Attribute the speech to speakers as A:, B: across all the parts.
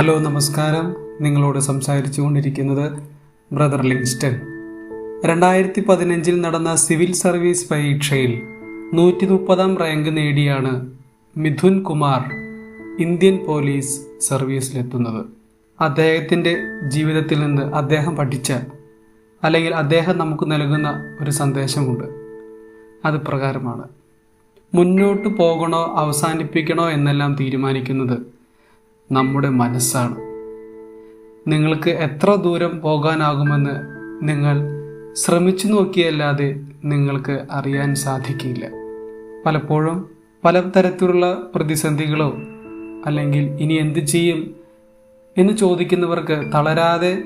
A: Hello നമസ്കാരം. നിങ്ങളോട് സംസാരിച്ചു കൊണ്ടിരിക്കുന്നത് ബ്രദർ ലിങ്സ്റ്റൺ. രണ്ടായിരത്തി പതിനഞ്ചിൽ നടന്ന സിവിൽ സർവീസ് പരീക്ഷയിൽ നൂറ്റി മുപ്പതാം റാങ്ക് നേടിയാണ് മിഥുൻ കുമാർ ഇന്ത്യൻ പോലീസ് സർവീസിലെത്തുന്നത്. അദ്ദേഹത്തിന്റെ ജീവിതത്തിൽ നിന്ന് അദ്ദേഹം പഠിച്ച അല്ലെങ്കിൽ അദ്ദേഹം നമുക്ക് നൽകുന്ന ഒരു സന്ദേശമുണ്ട്. അത് പ്രകാരമാണ്. മുന്നോട്ട് പോകണോ അവസാനിപ്പിക്കണോ എന്നെല്ലാം തീരുമാനിക്കുന്നത് നമ്മുടെ മനസ്സാണ്. നിങ്ങൾക്ക് എത്ര ദൂരം പോകാനാകുമെന്ന് നിങ്ങൾ ശ്രമിച്ചു നോക്കിയല്ലാതെ നിങ്ങൾക്ക് അറിയാൻ സാധിക്കില്ല. പലപ്പോഴും പല തരത്തിലുള്ള പ്രതിസന്ധികളോ അല്ലെങ്കിൽ ഇനി എന്ത് ചെയ്യും എന്ന് ചോദിക്കുന്നവർക്ക് തളരാതെ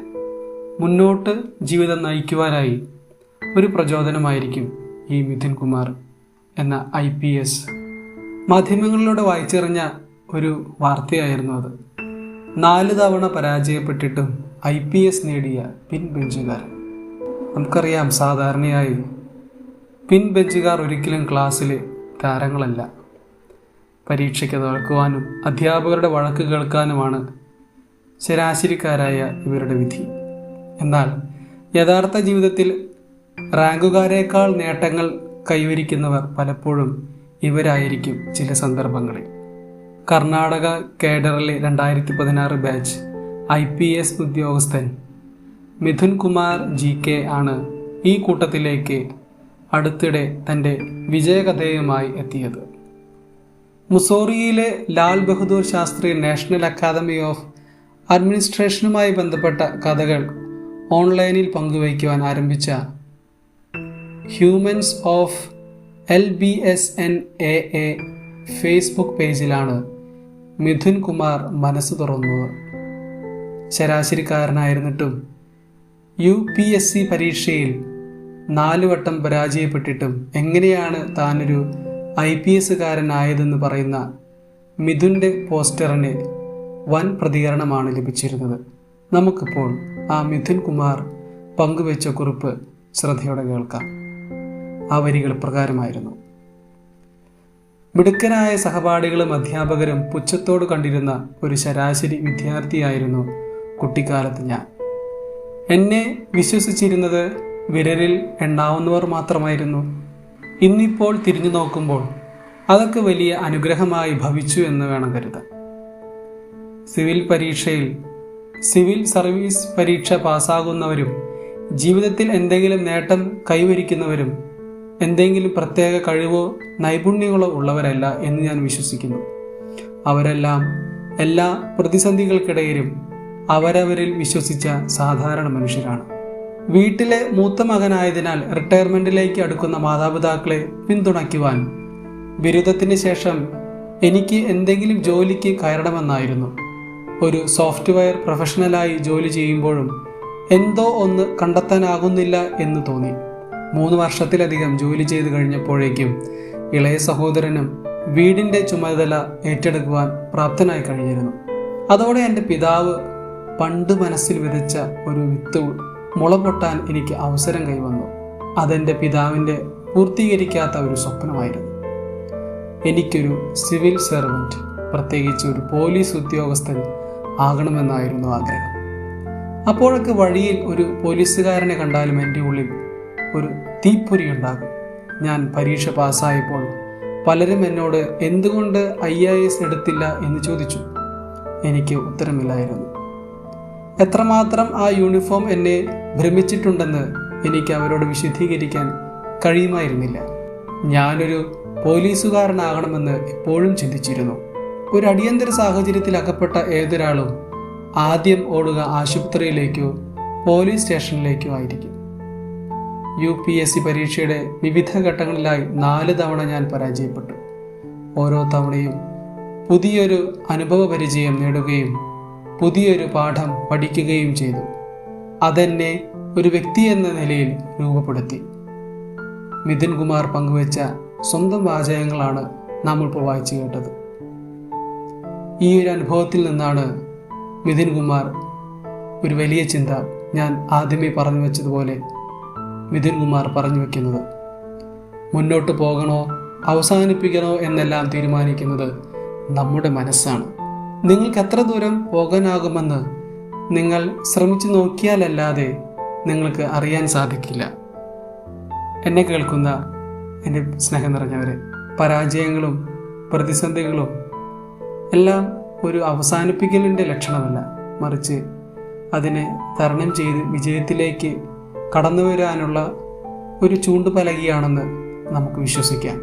A: മുന്നോട്ട് ജീവിതം നയിക്കുവാനായി ഒരു പ്രചോദനമായിരിക്കും ഈ മിഥുൻ കുമാർ എന്ന ഐ പി എസ് മാധ്യമങ്ങളിലൂടെ വായിച്ചറിഞ്ഞ ഒരു വാർത്തയായിരുന്നു അത്. നാല് തവണ പരാജയപ്പെട്ടിട്ടും ഐ പി എസ് നേടിയ പിൻ ബെഞ്ചുകാർ. നമുക്കറിയാം സാധാരണയായി പിൻ ബെഞ്ചുകാർ ഒരിക്കലും ക്ലാസ്സിലെ താരങ്ങളല്ല. പരീക്ഷയ്ക്ക് തോൽക്കുവാനും അധ്യാപകരുടെ വഴക്ക് കേൾക്കാനുമാണ് ശരാശരിക്കാരായ ഇവരുടെ വിധി. എന്നാൽ യഥാർത്ഥ ജീവിതത്തിൽ റാങ്കുകാരേക്കാൾ നേട്ടങ്ങൾ കൈവരിക്കുന്നവർ പലപ്പോഴും ഇവരായിരിക്കും ചില സന്ദർഭങ്ങളിൽ. കർണാടക കേഡറിലെ രണ്ടായിരത്തി പതിനാറ് ബാച്ച് ഐ പി എസ് ഉദ്യോഗസ്ഥൻ മിഥുൻ കുമാർ ജി കെ ആണ് ഈ കൂട്ടത്തിലേക്ക് അടുത്തിടെ തന്റെ വിജയകഥയുമായി എത്തിയത്. മുസോറിയിലെ Lal Bahadur Shastri national academy of അഡ്മിനിസ്ട്രേഷനുമായി ബന്ധപ്പെട്ട കഥകൾ ഓൺലൈനിൽ പങ്കുവയ്ക്കുവാൻ ആരംഭിച്ച humans of L B S N A A Facebook പേജിലാണ് Mithun Kumar മനസ്സ് തുറന്നത് ശരാശരിക്കാരനായിരുന്നിട്ടും യു പി എസ് സി പരീക്ഷയിൽ നാല് വട്ടം പരാജയപ്പെട്ടിട്ടും എങ്ങനെയാണ് താനൊരു ഐ പി എസ്സുകാരനായതെന്ന് പറയുന്ന മിഥുന്റെ പോസ്റ്ററിന് വൻ പ്രതികരണമാണ് ലഭിച്ചിരുന്നത്. നമുക്കിപ്പോൾ ആ മിഥുൻ കുമാർ പങ്കുവെച്ച കുറിപ്പ് ശ്രദ്ധയോടെ കേൾക്കാം. ആ വരികൾ പ്രകാരമായിരുന്നു. മിടുക്കരായ സഹപാഠികളും അധ്യാപകരും പുച്ഛത്തോട് കണ്ടിരുന്ന ഒരു ശരാശരി വിദ്യാർത്ഥിയായിരുന്നു കുട്ടിക്കാലത്ത് ഞാൻ. എന്നെ വിശ്വസിച്ചിരുന്നത് വിരലിൽ എണ്ണാവുന്നവർ മാത്രമായിരുന്നു. ഇന്നിപ്പോൾ തിരിഞ്ഞു നോക്കുമ്പോൾ അതൊക്കെ വലിയ അനുഗ്രഹമായി ഭവിച്ചു എന്ന് വേണം കരുതാൻ. സിവിൽ പരീക്ഷയിൽ സിവിൽ സർവീസ് പരീക്ഷ പാസ്സാകുന്നവരും ജീവിതത്തിൽ എന്തെങ്കിലും നേട്ടം കൈവരിക്കുന്നവരും എന്തെങ്കിലും പ്രത്യേക കഴിവോ നൈപുണ്യങ്ങളോ ഉള്ളവരല്ല എന്ന് ഞാൻ വിശ്വസിക്കുന്നു. അവരെല്ലാം എല്ലാ പ്രതിസന്ധികൾക്കിടയിലും അവരവരിൽ വിശ്വസിച്ച സാധാരണ മനുഷ്യരാണ്. വീട്ടിലെ മൂത്ത മകനായതിനാൽ റിട്ടയർമെന്റിലേക്ക് അടുക്കുന്ന മാതാപിതാക്കളെ പിന്തുണയ്ക്കുവാൻ ബിരുദത്തിന് ശേഷം എനിക്ക് എന്തെങ്കിലും ജോലിക്ക് കയറണമെന്നായിരുന്നു. ഒരു സോഫ്റ്റ്വെയർ പ്രൊഫഷണലായി ജോലി ചെയ്യുമ്പോഴും എന്തോ ഒന്ന് കണ്ടെത്താനാകുന്നില്ല എന്ന് തോന്നി. മൂന്ന് വർഷത്തിലധികം ജോലി ചെയ്തു കഴിഞ്ഞപ്പോഴേക്കും ഇളയ സഹോദരനും വീടിന്റെ ചുമതല ഏറ്റെടുക്കുവാൻ പ്രാപ്തനായി കഴിഞ്ഞിരുന്നു. അതോടെ എന്റെ പിതാവ് പണ്ട് മനസ്സിൽ വിതച്ച ഒരു വിത്ത് മുളപൊട്ടാൻ എനിക്ക് അവസരം കൈവന്നു. അതെന്റെ പിതാവിന്റെ പൂർത്തീകരിക്കാത്ത ഒരു സ്വപ്നമായിരുന്നു. എനിക്കൊരു സിവിൽ സെർവന്റ് പ്രത്യേകിച്ച് ഒരു പോലീസ് ഉദ്യോഗസ്ഥൻ ആകണമെന്നായിരുന്നു ആഗ്രഹം. അപ്പോഴൊക്കെ വഴിയിൽ ഒരു പോലീസുകാരനെ കണ്ടാലും എന്റെ ഉള്ളിൽ ഒരു തീപ്പൊരി ഉണ്ടാകും ഞാൻ പരീക്ഷ പാസ്സായപ്പോൾ പലരും എന്നോട് എന്തുകൊണ്ട് ഐ എ എസ് എടുത്തില്ല എന്ന് ചോദിച്ചു. എനിക്ക് ഉത്തരമില്ലായിരുന്നു. എത്രമാത്രം ആ യൂണിഫോം എന്നെ ഭ്രമിച്ചിട്ടുണ്ടെന്ന് എനിക്ക് അവരോട് വിശദീകരിക്കാൻ കഴിയുമായിരുന്നില്ല. ഞാനൊരു പോലീസുകാരനാകണമെന്ന് എപ്പോഴും ചിന്തിച്ചിരുന്നു. ഒരു അടിയന്തര സാഹചര്യത്തിൽ അകപ്പെട്ട ഏതൊരാളും ആദ്യം ഓടുക ആശുപത്രിയിലേക്കോ പോലീസ് സ്റ്റേഷനിലേക്കോ ആയിരിക്കും. യു പി എസ് സി പരീക്ഷയുടെ വിവിധ ഘട്ടങ്ങളിലായി നാല് തവണ ഞാൻ പരാജയപ്പെട്ടു. ഓരോ തവണയും പുതിയൊരു അനുഭവ പരിചയം നേടുകയും പുതിയൊരു പാഠം പഠിക്കുകയും ചെയ്തു. അതെന്നെ ഒരു വ്യക്തി എന്ന നിലയിൽ രൂപപ്പെടുത്തി. മിഥുൻ കുമാർ പങ്കുവച്ച സ്വന്തം വാചകങ്ങളാണ് നമ്മൾ ഇപ്പോൾ വായിച്ചു കേട്ടത്. ഈ ഒരു അനുഭവത്തിൽ നിന്നാണ് മിഥുൻ കുമാർ ഒരു വലിയ ചിന്ത ഞാൻ ആദ്യമേ പറഞ്ഞു വെച്ചതുപോലെ മിഥുൻ കുമാർ പറഞ്ഞു വെക്കുന്നത്. മുന്നോട്ട് പോകണോ അവസാനിപ്പിക്കണോ എന്നെല്ലാം തീരുമാനിക്കുന്നത് നമ്മുടെ മനസ്സാണ്. നിങ്ങൾക്ക് എത്ര ദൂരം പോകാനാകുമെന്ന് നിങ്ങൾ ശ്രമിച്ചു നോക്കിയാലല്ലാതെ നിങ്ങൾക്ക് അറിയാൻ സാധിക്കില്ല. എന്നെ കേൾക്കുന്ന എന്റെ സ്നേഹം നിറഞ്ഞവരെ പരാജയങ്ങളും പ്രതിസന്ധികളും എല്ലാം ഒരു അവസാനിപ്പിക്കലിന്റെ ലക്ഷണമല്ല. മറിച്ച് അതിനെ തരണം ചെയ്ത് വിജയത്തിലേക്ക് കടന്നു വരാനുള്ള ഒരു ചൂണ്ടുപലകയാണെന്ന് നമുക്ക് വിശ്വസിക്കാം.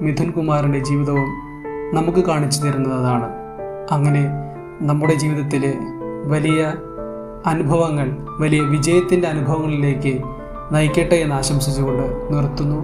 A: മിഥുൻ കുമാറിന്റെ ജീവിതവും നമുക്ക് കാണിച്ചു തരുന്നതാണ് അങ്ങനെ നമ്മുടെ ജീവിതത്തിലെ വലിയ അനുഭവങ്ങൾ വലിയ വിജയത്തിന്റെ അനുഭവങ്ങളിലേക്ക് നയിക്കട്ടെ എന്ന് ആശംസിച്ചുകൊണ്ട് നിർത്തുന്നു.